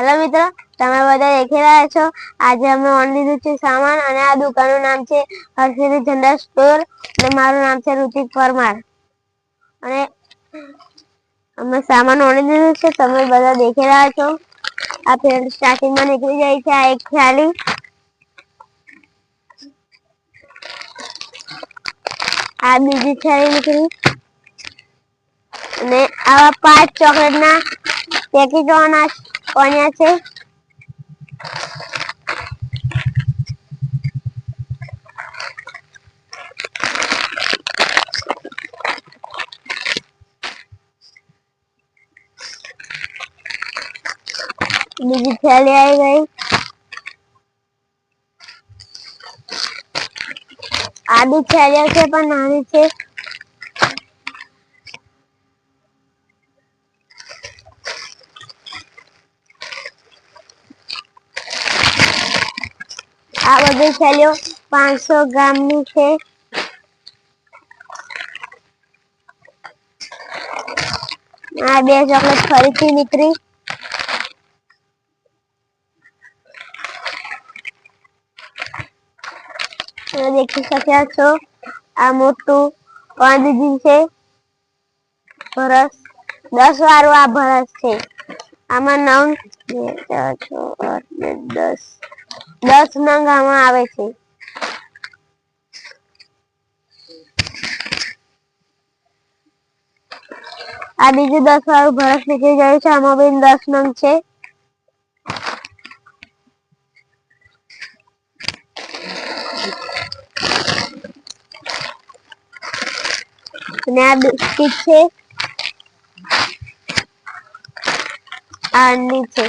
Hello મિત્રો, તમે બધા દેખી રહ્યા છો? આજે અમે ઓન લીધું છે સામાન અને આ દુકાનનું નામ છે હર્ષિદી જનરલ સ્ટોર અને મારું નામ છે ઋતિક પરમાર. અને અમે સામાન ઓણી દીધું છે, તમે બધા દેખી રહ્યા છો? આ પેન્ટ સ્ટાર્ટિંગમાં નીકળી જાય છે, આ એક ખ્યાલી. આ બીજી ખ્યાલી નીકળી. અને આવા પાંચ ચોકલેટના પેકેટો કોન્યા છે? બીજી થેલી આવી ગઈ. આ બી થેલીઓ છે પણ નાની છે. આ બધી થેલીઓ પાંચસો ગ્રામની છે. આ બે ચોકલેટ ફરીથી નીકળી. દેખી શક્યા છો? આ મોટું પાંદજી છે. ભરસ. દસ વાળું આ ભરસ છે. આમાં નવ, દસ દસ નંગ આમાં આવે છે. આ બીજું દસ વાળું ભરસ નીકળી ગયું છે. આમાં બી દસ નંગ છે. અને આ બિસ્કિટ છે. આ અંડી છે.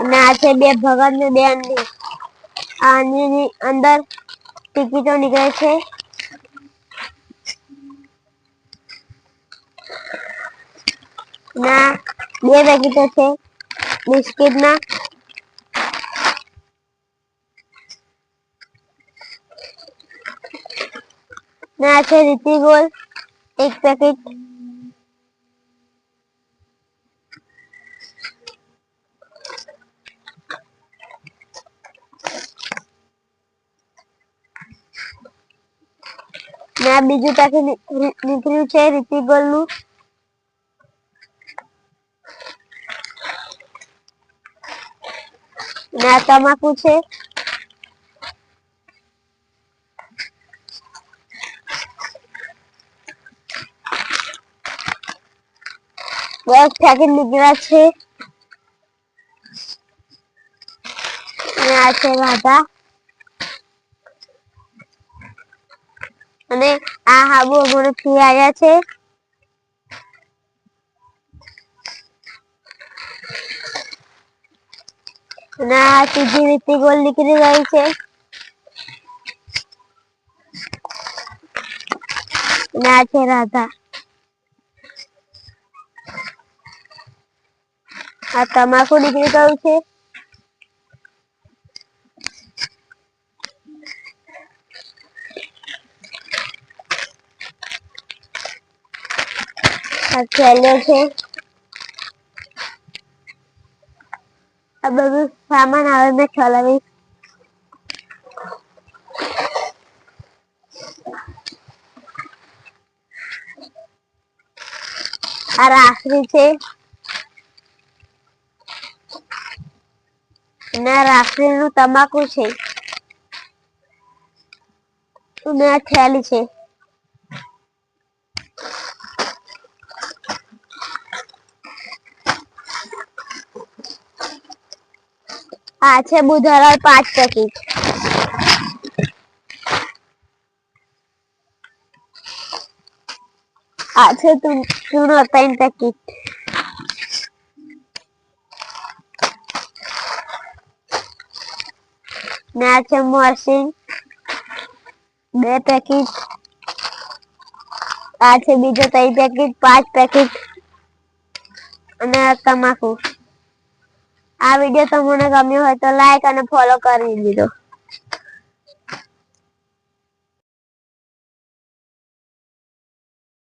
અને આ છે બે ભગતની બેનની. બે અંડી આ અંડી ની અંદર ટિકિટો નીકળે છે. ના, બે પેકેટો છે. બિસ્કિટના. ના છે રીતિ ગોલ એક પેકેટ. ના બીજું પેકેટ નીકળ્યું છે રીતિ ગોલનું ના તમાકુ છે દસ પેકેટ નીકળ્યા છે અને આ છે રાધા અને આ હાબુ અમારે ફી આવ્યા છે. અને આ ત્રીજી રીતિ ગોલ નીકળી ગઈ છે. આ છે રાધા. આ તમાકુ નીકળી ગયું છે. આ છે. આ બધું સામાન આવે મેં ચલાવીશ આ રાખડી છે. અને આ રાખડીનું તમાકુ છે. અને આ થેલી છે. આ છે બુધવાર પાંચ પેકેટ આ છે ચૂનો ત્રણ પેકેટ ને આ છે મરસિંગ બે પેકેટ આ છે બીજો ત્રણ પેકેટ પાંચ પેકેટ અને આ તમાકુ આ વીડિયો તમને ગમ્યો હોય તો લાઈક અને ફોલો કરી દીધો.